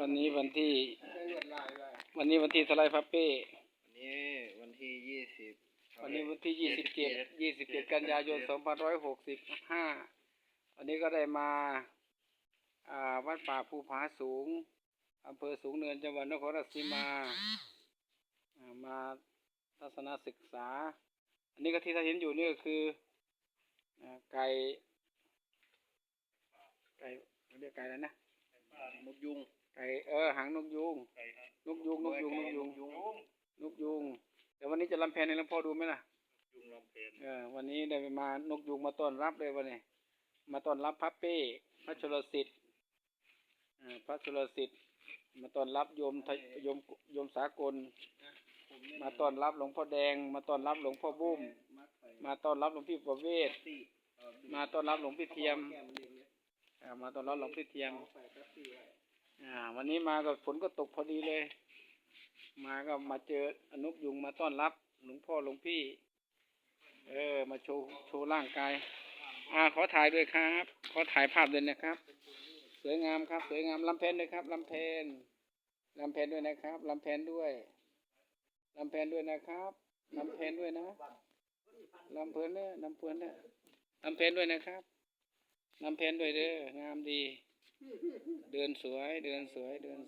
วันนี้วันที่ได้ลวดลายไว้วันนี้วันที่เท่าไหรพับเป้ วันนี้วันที่ยี่สิบวันนี้วันที่ยี่สิบเจ็ดยี่สิบเจ็ดกันยายนสองพันร้อยหกสิบห้าวันนี้ก็ได้มาอ่าวัดป่าภูผาสูงอำเภอสูงเนินจังหวัดนครราชสีมาอ่ามาทัศนศึกษา อันนี้ก็ที่ท่านเห็นอยู่นี่ก็คืออ่าไก่ ไก่เขาเรียกไก่อะไรนะนกยุง ไก่เออหางนกยูงนกยูงนกยูงนกยูงนกยูงเดี๋ยววันนี้จะลำแพนให้หลวงพ่อดูไหมล่ะยุงลำเพนเออวันนี้ได้มานกยูงมาต้อนรับเลยวันนี้ มาต้อนรับพระเป้พระชลสิทธิ์อ่าพระชลสิทธิ์มาต้อนรับโยมไทยโยมโยมสากล มาต้อนรับหลวงพ่อแดง มาต้อนรับหลวงพ่อบุ้ม มาต้อนรับหลวงพี่ประเวศ มาต้อนรับหลวงพี่เทียมอ่ามาต้อนรับหลวงพี่เทียมอ่า วันนี้มาก็ฝนก็ตกพอดีเลย มาก็มาเจออนุยุงมาต้อนรับหลวงพ่อหลวงพี่ เออ มาโชว์โชว์ร่างกาย อ่าขอถ่ายด้วยครับ ขอถ่ายภาพด้วยนะครับ สวยงามครับ สวยงามลำเพนด้วยครับลำเพนลำเพนด้วยนะครับลำเพนด้วยลำเพนด้วยนะครับลำเพนด้วยนะลำเพนเนี่ยลำเพนเนี่ยลำเพนด้วยนะครับลำเพนด้วยเด้องามดี เดินสวย เดินสวย เดิน